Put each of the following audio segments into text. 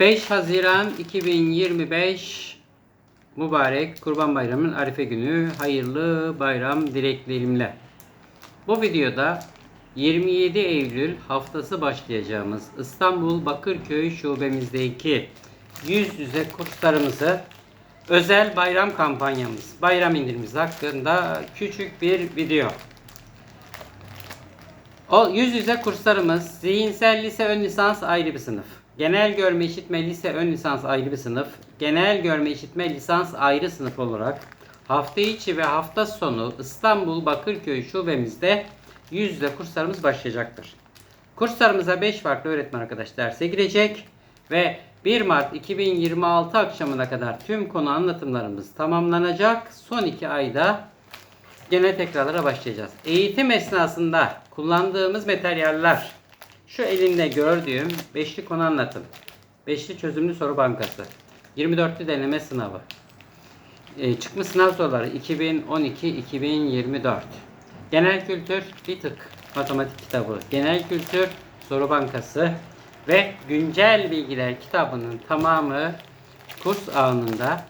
5 Haziran 2025 mübarek Kurban Bayramı'nın Arife günü hayırlı bayram dileklerimle. Bu videoda 27 Eylül haftası başlayacağımız İstanbul Bakırköy şubemizdeki yüz yüze kurslarımızı özel bayram kampanyamız, bayram indirimimiz hakkında küçük bir video. O yüz yüze kurslarımız zihinsel lise ön lisans ayrı bir sınıf. Genel görme işitme lise ön lisans ayrı bir sınıf. Genel görme işitme lisans ayrı sınıf olarak hafta içi ve hafta sonu İstanbul Bakırköy şubemizde yüz yüze kurslarımız başlayacaktır. Kurslarımıza 5 farklı öğretmen arkadaş derse girecek ve 1 Mart 2026 akşamına kadar tüm konu anlatımlarımız tamamlanacak. Son 2 ayda gene tekrarlara başlayacağız. Eğitim esnasında kullandığımız materyaller şu elinde gördüğüm beşli konu anlatım, beşli çözümlü soru bankası, 24'lü deneme sınavı, e, çıkmış sınav soruları 2012-2024, genel kültür bir tık matematik kitabı, genel kültür soru bankası ve güncel bilgiler kitabının tamamı kurs anında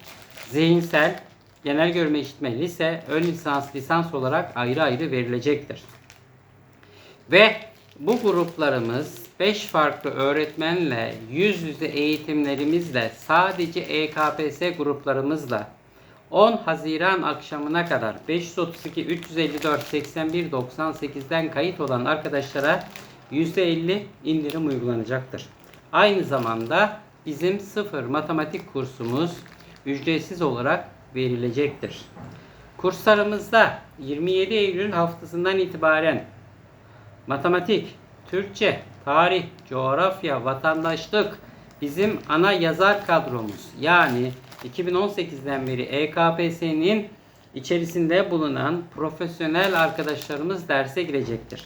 zihinsel, genel görme işitme, lise, ön lisans, lisans olarak ayrı ayrı verilecektir. Ve bu gruplarımız 5 farklı öğretmenle yüz yüze eğitimlerimizle sadece EKPS gruplarımızla 10 Haziran akşamına kadar 532 354 81 98'den kayıt olan arkadaşlara %50 indirim uygulanacaktır. Aynı zamanda bizim sıfır matematik kursumuz ücretsiz olarak verilecektir. Kurslarımızda 27 Eylül haftasından itibaren matematik, Türkçe, tarih, coğrafya, vatandaşlık bizim ana yazar kadromuz. Yani 2018'den beri EKPS'nin içerisinde bulunan profesyonel arkadaşlarımız derse girecektir.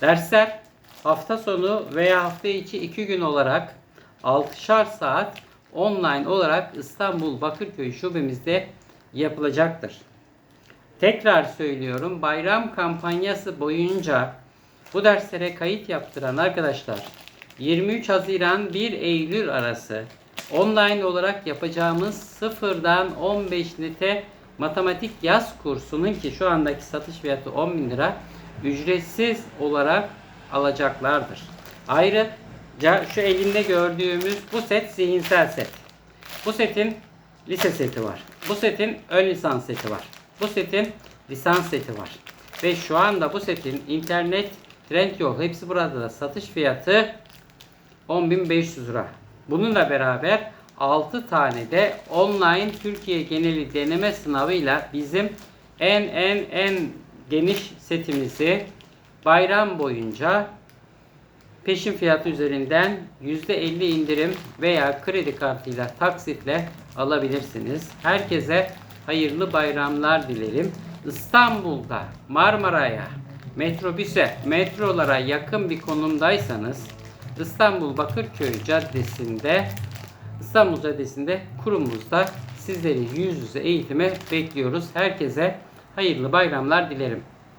Dersler hafta sonu veya hafta içi 2 gün olarak 6'şar saat online olarak İstanbul Bakırköy şubemizde yapılacaktır. Tekrar söylüyorum bayram kampanyası boyunca bu derslere kayıt yaptıran arkadaşlar 23 Haziran 1 Eylül arası online olarak yapacağımız sıfırdan 15 nite matematik yaz kursunun ki şu andaki satış fiyatı 10 bin lira ücretsiz olarak alacaklardır. Ayrıca şu elinde gördüğümüz bu set zihinsel set. Bu setin lise seti var. Bu setin ön lisans seti var. Bu setin lisans seti var. Ve şu anda bu setin internet Trendyol hepsi burada da satış fiyatı 10.500 lira. Bununla beraber 6 tane de online Türkiye geneli deneme sınavıyla bizim en en en geniş setimizi bayram boyunca peşin fiyatı üzerinden %50 indirim veya kredi kartıyla taksitle alabilirsiniz. Herkese hayırlı bayramlar dilerim. İstanbul'da Marmara'ya, metrobüse, metrolara yakın bir konumdaysanız İstanbul Bakırköy Caddesi'nde İstanbul Caddesi'nde kurumumuzda sizleri yüz yüze eğitime bekliyoruz. Herkese hayırlı bayramlar dilerim.